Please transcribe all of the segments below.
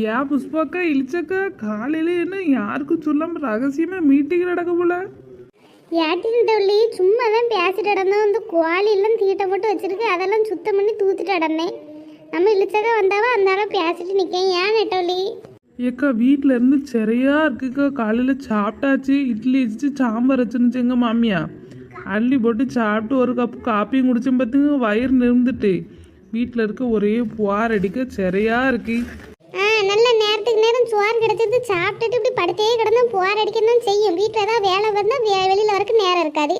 ஏன் புஷ்பாக்கா இழிச்சக்கா காலையில என்ன யாருக்கும் சொல்லாம ரகசியமா மீட்டிங் நடக்க போல? ஏட்டின்டவள்ளி சும்மா தான் பேசிட்டு இடந்தோம் இந்த கோழியெல்லாம் தீட்டை போட்டு வச்சிருக்கு. அதெல்லாம் சுத்தம் பண்ணி தூத்துட்டு இடந்தேன் நம்ம இழிச்சக்கா வந்தாவா அந்த பேசிட்டு நிற்கேன் ஏன் நெட்டவள்ளி ஏக்கா வீட்டில் இருந்து சரியா இருக்குக்கா. காலையில் சாப்பிட்டாச்சு. இட்லி வச்சு சாம்பார் வச்சுருந்துச்சு எங்கள் மாமியா. அள்ளி போட்டு சாப்பிட்டு ஒரு கப் காப்பியும் குடிச்சேன் பார்த்துங்க வயிறு நிமிந்துட்டு வீட்டில் இருக்க ஒரே புவார் அடிக்க சரியா இருக்கு. ஆ நல்ல நேரத்துக்கு கிடச்சது சாப்பிட்டுட்டு இப்படி படுத்தே கிடந்தா போர் செய்யும். வீட்டில் ஏதாவது வேலை வந்தால் வே வெளியில் வரக்கு நேரம் இருக்காது.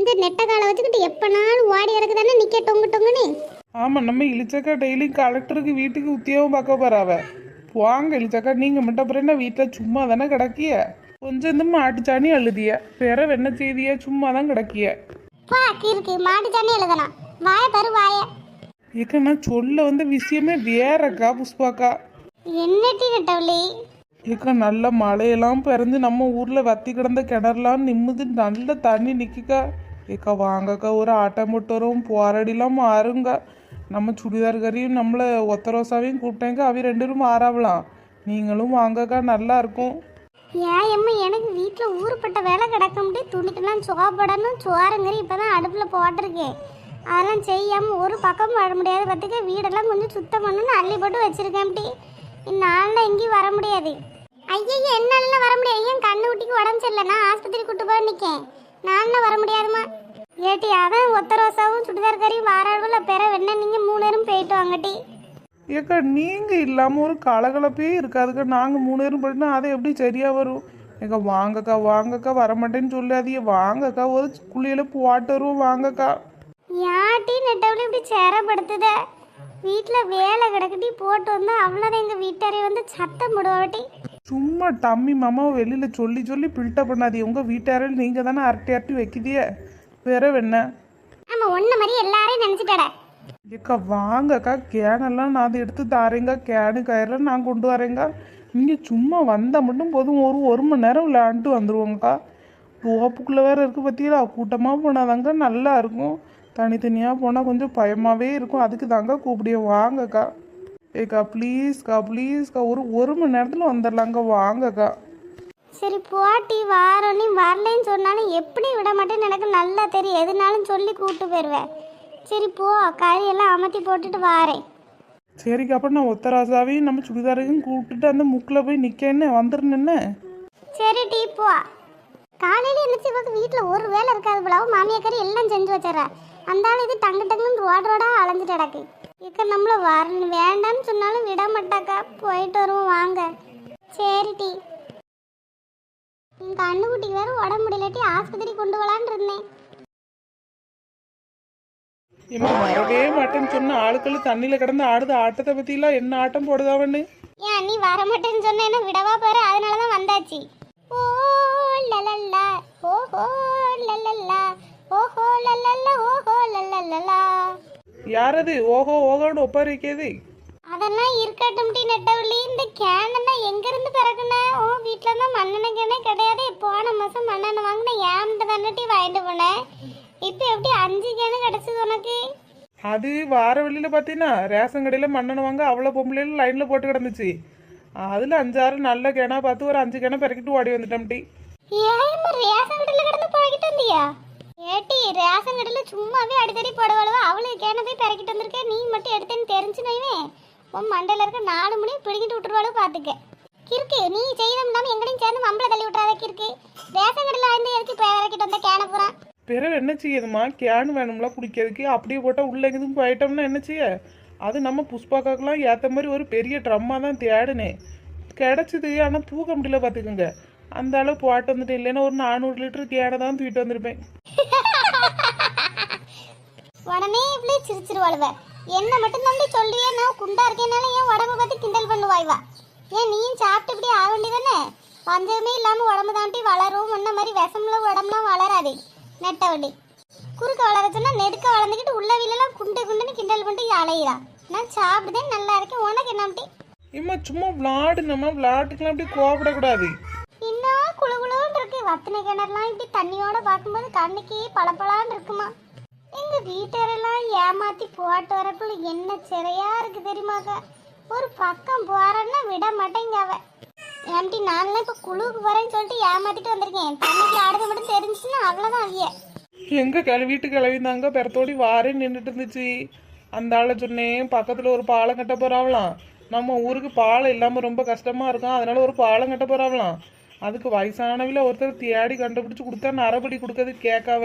இந்த நெட்ட காலை வச்சுக்கிட்டு எப்போனாலும் ஓடி வரக்கு தானே நிற்க டொங்கு டொங்குன்னு? ஆமாம் நம்ம இழிச்சக்கா டெய்லி கலெக்டருக்கு வீட்டுக்கு உத்தியோகம் பார்க்க போறாவ வாங்க இழிச்சக்கா நீங்கள் மட்டும் அப்புறம் என்ன வீட்டில் சும்மா தானே கிடக்கிய? கொஞ்சம் இந்த மாட்டுச்சாணி அழுதிய. பிற என்ன செய்திய சும்மா தான் கிடக்கிய இருக்கு மாட்டு தண்ணி எழுதலாம் வாய தரு வாய. ஏக்கா நான் சொல்ல வந்த விஷயமே வேறக்கா புஷ்பாக்கா. என்னட்டி நெட்டவள்ளி? ஏக்கா நல்ல மழையெல்லாம் பிறந்து நம்ம ஊரில் வத்தி கிடந்த கிணறுலாம் நிம்முது நல்ல தண்ணி நிற்கிக்கா ஏக்கா வாங்கக்கா ஒரு ஆட்டம் போட்டு போராடிலாம் மாறுங்க நம்ம சுடிதார் கறியும் நம்மளை ஒத்த ரோசாவையும் கூப்பிட்டேங்க அவ ரெண்டு பேரும் மாறாவலாம் நீங்களும் வாங்கக்கா நல்லா இருக்கும். ஏன் எனக்கு வீட்டில் ஊருப்பட்ட வேலை கிடக்க முடியும் துணிக்கெல்லாம் சோப்படணும் சோறுங்கறி இப்போ தான் அடுப்பில் போட்டிருக்கேன். அதெல்லாம் செய்யாமல் ஒரு பக்கம் வர முடியாது. பார்த்துக்க வீடெல்லாம் கொஞ்சம் சுத்தம் பண்ணணும்னு அள்ளி போட்டு வச்சுருக்கேன் அப்படி இந்நாளில் எங்கேயும் வர முடியாது. ஐயோ என்னால வர முடியாது. ஏன் கண்ணு குட்டிக்கு உடம்பு சரியில்லை? நான் ஆஸ்பத்திரி கூட்டு போய் நிற்கேன் நான் வர முடியாதுமா ஏட்டி அதான் ஒத்த ரோசாவும் சுடிதார் கறியும் வாராடுல பெற வேணா நீங்கள் மூணு பேரும் போயிட்டு வாங்கட்டி. ஏக்கா நீங்கள் இல்லாமல் ஒரு கலகலப்பே இருக்காதுக்கா. நாங்கள் மூணு பேரும் போயிட்டுனா அது எப்படி சரியாக வரும்? ஏக்கா வாங்கக்கா வாங்கக்கா வரமாட்டேன்னு சொல்லாதீங்க. வாங்கக்கா ஒரு குளியல போட்டு வருவோம் வாங்கக்கா. யாட்டி நெட்டவளி இப்படி சேரப்படுத்துத? வீட்டில் வேலை கிடக்கட்டி போட்டு வந்தா அவ்வளோதான் எங்கள் வீட்டாரே வந்து சத்தம் போடுவாட்டி சும்மா டம்மி மாமாவை வெளியில் சொல்லி சொல்லி பில்டப் பண்ணாதீங்க உங்கள் வீட்டாரில் நீங்கள் தானே அரட்டி அரட்டி வைக்கிதியே வேற என்ன ஆமாம் ஒன்றை மாதிரி எல்லாரையும் நினச்சிட்டட. ஏக்கா வாங்கக்கா கேனெல்லாம் நான் அதை எடுத்து தாரேங்க கேனு கயிறெல்லாம் நான் கொண்டு வரேங்க. நீங்கள் சும்மா வந்தால் மட்டும் போதும். ஒரு ஒரு மணி நேரம் விளையாண்டுட்டு வந்துருவோங்கக்கா. தோப்புக்குள்ளே வேற இருக்குது பார்த்தீங்களா கூட்டமாக போனாதாங்க நல்லா இருக்கும். தனித்தனியாக போனால் கொஞ்சம் பயமாகவே இருக்கும். அதுக்கு தாங்க கூப்பிடிய வாங்கக்கா. ஏக்கா ப்ளீஸ்க்கா ப்ளீஸ்க்கா ஒரு ஒரு மணி நேரத்தில் வந்துடலாங்க வாங்கக்கா. சரி போட்டி வாரம் நீ வரலைன்னு சொன்னாலும் எப்படி விட மாட்டேன்னு எனக்கு நல்லா தெரியும். எதுனாலும் சொல்லி கூப்பிட்டு போயிடுவேன் சரி போ கறியெல்லாம் அமர்த்தி போட்டுட்டு வாரேன். சரிக்கா அப்புறம் நான் ஒத்தராசாவையும் நம்ம சுடிதாரையும் கூப்பிட்டுட்டு அந்த முக்கில் போய் நிற்கன்னு வந்துருந்தேன்னு சரி டீ போ. காலையில் எழுந்திரிச்சு பார்த்து வீட்டில் ஒரு வேலை இருக்காது போல. அவன் மாமியா கறி எல்லாம் செஞ்சு வச்சிடறா. அந்த ஆள் இது டங்கு டங்குன்னு ரோடு ரோடா அலைஞ்சிட்டு கிடக்கு. இக்க நம்மள வர வேண்டாம்னு சொன்னாலும் விட மாட்டாக்கா. போயிட்டு வருவோம் வாங்க. சரி டீ. எங்கள் அண்ணுக்குட்டிக்கு வேற உடம்பு முடியலட்டி ஆஸ்பத்திரி கொண்டு போகலான்னு இருந்தேன். இவன் வரவே மாட்டேன்னு சொன்ன ஆளுக்கள் தண்ணியில் கிடந்து ஆடுது ஆட்டத்தை பற்றிலாம் என்ன ஆட்டம் போடுதாவன்னு ஏன் நீ வர மாட்டேன்னு சொன்ன என்ன விடவா பாரு அதனால தான் வந்தாச்சு. ஓ லலல்லா ஓஹோ லலல்லா ஓஹோ லலல்லா ஓஹோ லலல்லா யாரது? ஓஹோ ஓஹோன்னு ஒப்பாரிக்கேது அதெல்லாம் இருக்கட்டும் டி நெட்டவள்ளி. இந்த கேனை எங்க இருந்து பிறகுன ஓ வீட்டில் தான் மண்ணெண்ணெய் கேனே கிடையாது. போன மாசம் மண்ணெண்ணெய் வாங்கினேன் ஏன்ட்டு தானே டீ வாங்கிட்டு போனேன் இப்போ எப்படி அஞ்சு கேனு கிடைச்சது உனக்கு? அது வார வழியில் பார்த்தீங்கன்னா ரேஷன் கடையில் மண்ணெண்ணெய் வாங்க அவ்வளோ பொம்பளையில லைனில் போட்டு கிடந்துச்சு. அதில் அஞ்சாறு நல்ல கிணா பார்த்து ஒரு அஞ்சு கிணா பிறக்கிட்டு ஓடி வந்துட்டோம் டி. ஏன் ரேஷன் கடையில் கிடந்து பழகிட்டு வந்தியா? ஏட்டி ரேஷன் கடையில் சும்மாவே அடித்தடி போடவளவா? அவளுக்கு கேனதே பிறக்கிட்டு வந்திருக்கேன் நீ மட்டும் எடுத்தேன்னு தெரிஞ்சு நோய்வே உன் மண்டையில் இருக்க நாலு மணி பிடிங்கிட்டு விட்டுருவாளு பார்த்துக்க கிறுக்கு நீ செய்தோம்னாம எங்கடையும் சேர்ந்து மம்பளை தள்ளி விட்றாத கிறுக்கு. ரேஷன் கடையில் வந்து எதுக்கு பிறக்கிட்டு வந்த கேன பூரா? பிறகு என்ன செய்யுதுமா கேன் வேணும்ல குடிக்கிறதுக்கு. அப்படியே போட்டால் உள்ளே எதுவும் போயிட்டோம்னா என்ன செய்ய? அது நம்ம புஷ்பாக்காக்கெல்லாம் ஏற்ற மாதிரி ஒரு பெரிய ட்ரம்மாக தான் தேடினேன் கிடச்சிது ஆனால் தூக்க முடியல பார்த்துக்கோங்க அந்த அளவு போட்டு வந்துட்டு இல்லைன்னா ஒரு நானூறு லிட்டர் கேனை தான் தூக்கிட்டு வந்திருப்பேன். உடனே இப்படி சிரிச்சிருவாளுவ. என்ன மட்டும் நம்பி சொல்லியே நான் குண்டா இருக்கேனால ஏன் உடம்ப பார்த்து கிண்டல் பண்ணுவாய்வா? ஏன் நீயும் சாப்பிட்டு இப்படி ஆக வேண்டியதானே? பஞ்சமே இல்லாம உடம்பு தாண்டி வளரும் முன்ன மாதிரி விஷம்ல உடம்புலாம் வளராது நெட்ட வண்டி குறுக்க வளர சொன்னா நெடுக்க வளர்ந்துக்கிட்டு உள்ள வீலெல்லாம் குண்டு குண்டுன்னு கிண்டல் பண்ணிட்டு அலையிறா. நான் சாப்பிடுதேன் நல்லா இருக்கேன் உனக்கு என்ன அப்படி இம்மா சும்மா விளாடுனம்மா விளாட்டுக்கெல்லாம் அப்படி கோவப்படக்கூடாது. வத்தின கிணறுலாம் இப்படி தண்ணியோட பார்க்கும்போது கண்ணுக்கே பளபளான்னு இருக்குமா? எங்க வீட்டரெல்லாம் ஏமாத்தி போட்டு வரக்குள்ள என்ன சிறையா இருக்கு தெரியுமாக்கா? ஒரு பக்கம் போறேன்னா விட மாட்டேங்க அவ. ஏம்டி நான்லாம் இப்போ குழுவுக்கு போறேன்னு சொல்லிட்டு ஏமாத்திட்டு வந்திருக்கேன். தண்ணிக்கு ஆடுறது மட்டும் தெரிஞ்சுச்சுன்னா அவ்வளோதான் அவிய. எங்க கிளவி வீட்டு கிளவிந்தாங்க பெறத்தோடி வாரே நின்றுட்டு இருந்துச்சு. அந்த ஆளை சொன்னேன் பக்கத்துல ஒரு பாலம் கட்ட போறாவலாம் நம்ம ஊருக்கு பாலம் இல்லாம ரொம்ப கஷ்டமா இருக்கும். அதனால ஒரு பாலம் கட்ட போறாவலாம் அதுக்கு வயசானவில ஒருத்தர் தேடி கண்டுபிடிச்சு கொடுத்தா நரபடி கொடுக்கறது கேட்காவ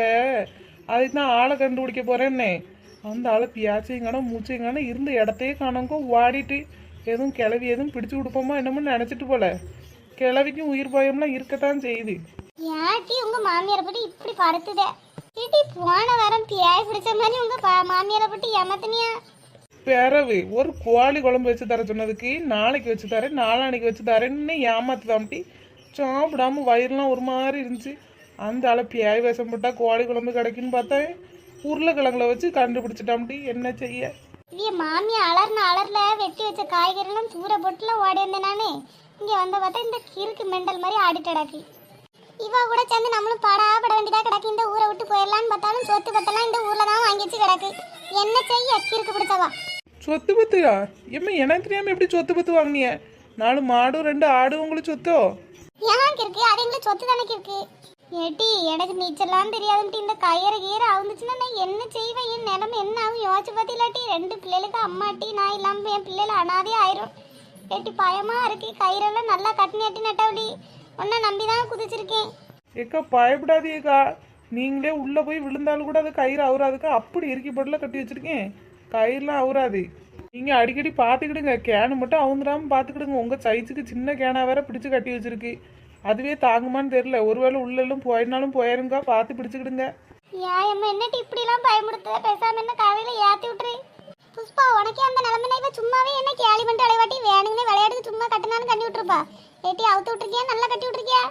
அதுக்கு தான் ஆளை கண்டுபிடிக்க போறேன்னே. அந்த ஆளை பியாச்சைங்கான மூச்சைங்கான இருந்த இடத்தையே காணங்க ஓடிட்டு எதுவும் கிளவி எதுவும் பிடிச்சு கொடுப்போமா என்னமோ நினைச்சிட்டு போல. கிளவிக்கும் உயிர் பயம்லாம் இருக்கத்தான் செய்யுது. ஏட்டி உங்க மாமியாரை பற்றி இப்படி படுத்துதே. ஏட்டி போன வாரம் பியாய் பிடிச்ச மாதிரி உங்க மாமியாரை பற்றி ஏமாத்தினியா? பிறவு ஒரு கோழி குழம்பு வச்சு தர சொன்னதுக்கு நாளைக்கு வச்சு தரேன் நாளானைக்கு வச்சு தரேன்னு ஏமாத்துதாம்ட்டி சாப்பிடாம வயிறுலாம் ஒரு மாதிரி இருந்துச்சு. அந்த ஆளை பியாய் வேஷம் போட்டா கோழி குழம்பு கிடைக்குன்னு பார்த்தேன் உருளைக்கிழங்குல வச்சு கண்டுபிடிச்சிட்டாம்ட்டி என்ன செய்ய? இவிய மாமியா அலர்ன அலர்ல வெட்டி வச்ச காய்கறிலாம் தூர போட்டுல ஓடி வந்தேன் நானே. இங்க வந்த பார்த்தா இந்த கிறுக்கு மெண்டல் மாதிரி ஆடிட்டடாக்கி இவ கூட சேர்ந்து நம்மளும் படா பட வேண்டியதா கிடக்கு. இந்த ஊரை விட்டு போயிடலான்னு பார்த்தாலும் சொத்து பத்தெல்லாம் இந்த ஊர்ல தான் வாங்கி வச்சு கிடக்கு. என்ன செய்ய? கிறுக்கு பிடிச்சவா. சொத்து பத்துயா எம்மா எனக்கு தெரியாம எப்படி சொத்து பத்து வாங்கினிய? நாலு மாடும் ரெண்டு ஆடும் உங்களுக்கு சொத்தோ? ஏன் இருக்கு. அது எங்களை சொத்து தானே இருக்கு? ஏட்டி எனக்கு நீச்சல்லாம் தெரியாதுன்ட்டு இந்த கயிறு கீரை அவுந்துச்சுன்னா நான் என்ன செய்வேன்? என் நிலம என்ன ஆகும்? யோசிச்சு பார்த்திலாட்டி ரெண்டு பிள்ளைகளுக்கு அம்மாட்டி நான் இல்லாமல் என் பிள்ளைகள் அனாதே ஆயிரும். ஏட்டி பயமா இருக்கு. கயிறெல்லாம் நல்லா கட்டி நட்டி நட்டவடி. உன்னை நம்பி தான் குதிச்சிருக்கேன். ஏக்கா பயப்படாதீக்கா நீங்களே உள்ள போய் விழுந்தாலும் கூட அது கயிறு அவுறாதுக்கா. அப்படி இறுக்கி போட்டுல கட்டி வச்சிருக்கேன். கயிறுலாம் அவுறாது. நீங்க அடிக்கடி பார்த்துக்கிடுங்க கேனு மட்டும் அவுந்துடாம பார்த்துக்கிடுங்க உங்க சைஸுக்கு சின்ன கேனா வேற பிடிச்சு கட்டி வச்சிருக்கு. அதுவே தாங்குமான்னு தெரியல. ஒருவேளை உள்ள எல்லாம் போயினாலும் போயிருங்க. பார்த்து பிடிச்சுக்கிடுங்க. ஏன் என்னட்டி இப்படிலாம் பயமுடுத்த பேசாம என்ன காலையில ஏத்தி விட்டுரு. புஷ்பா உனக்கே அந்த நிலைமை இவ சும்மாவே என்ன கேலி பண்ணிட்டு அலைவாட்டி? விளையாட்டுக்கு சும்மா கட்டினாலும் கட்டி விட்டுருப்பா. ஏட்டி அவுத்து விட்டுருக்கியா? நல்லா கட்டி விட்டுருக்கியா?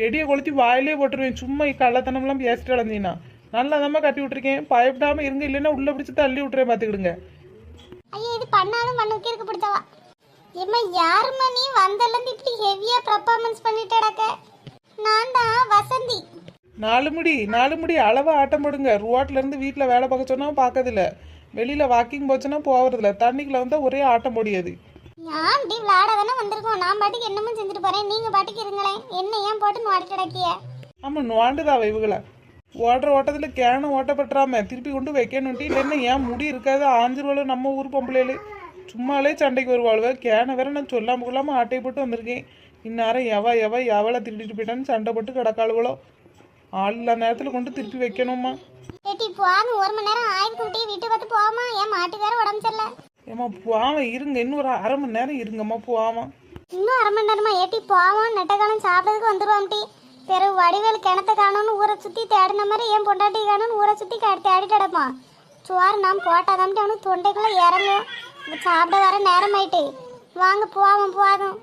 வெடியை கொளுத்தி வாயிலே போட்டுருவேன். சும்மா கள்ளத்தனம்லாம் பேசிட்டு அலைஞ்சினா நல்லா கட்டி விட்டுருக்கேன். பயப்படாம இருங்க. இல்லைன்னா உள்ள பிடிச்சி தள்ளி விட்டுறேன் பார்த்துக்கிடுங்க ஐயா இது பண்ணாலும் மண்ணுக்கு இருக்கு பிடிச்சவா. ஏம்மா யாரும்மா நீ? வந்தலேருந்து இப்படி ஹெவியா பர்ஃபார்மன்ஸ் பண்ணிட்டடக்க நான் தான் வசந்தி. நாலு முடி நாலு முடி அளவா ஆட்டம் போடுங்க. ரோட்ல இருந்து வீட்டில் வேலை பார்க்க சொன்னா பார்க்கறதில்ல. வெளியில வாக்கிங் போச்சுன்னா போகிறதில்ல தண்ணிக்குள்ள வந்தா ஒரே ஆட்டம் முடியாது ஏன் இப்படி விளையாட தானே வந்திருக்கோம். நான் பாட்டுக்கு என்னமோ செஞ்சுட்டு போறேன். நீங்க பாட்டுக்கு இருங்களேன். என்ன ஏன் போட்டு நோடிட்டு கிடக்கிய ஆமா நோண்டுதாவ இவங்கள. ஓடுற ஓட்டத்துல கேனை ஓட்டப்பட்டுறாம. திருப்பி கொண்டு வைக்கணும்ட்டு இல்லைன்னா ஏன் முடி இருக்காது? ஆஞ்சிருவாளோ நம்ம ஊர் பொம்பளைகளு சும்மாலே சண்டைக்கு வருவாளுவ. கேனை வேற நான் சொல்லாம கொள்ளாம ஆட்டை போட்டு வந்திருக்கேன். இந்நேரம் எவ எவ எவளை திருடிட்டு போயிட்டான்னு சண்டை போட்டு கிடக்காளுவளோ. ஆள் இல்லாத நேரத்தில் கொண்டு திருப்பி வைக்கணுமா ஏட்டி போகாம ஒரு மணி நேரம் ஆயிரத்தி விட்டு பார்த்து போமா என் மாட்டு வேற உடம்பு சரியில்லை? ஏம்மா போவாம இருங்க. இன்னும் ஒரு அரை மணி நேரம் இருங்கம்மா போவாமா இன்னும் அரை மணி நேரமா ஏட்டி போவோம் நெட்டக்காலம் சாப்பிட்றதுக்கு வந்துருவாம்டி. பிறகு வடிவேல் கிணத்த காணும்னு ஊரை சுற்றி தேடின மாதிரி என் பொண்டாட்டி காணும்னு ஊரை சுற்றி தேடி கிடப்பான். சோறு நான் போட்டாதாம்ட்டு அவனுக்கு தொண்டைக்குள்ளே இறங்கும். சாப்பிட வர நேரம் ஆயிட்டு வாங்க போவோம் போதும்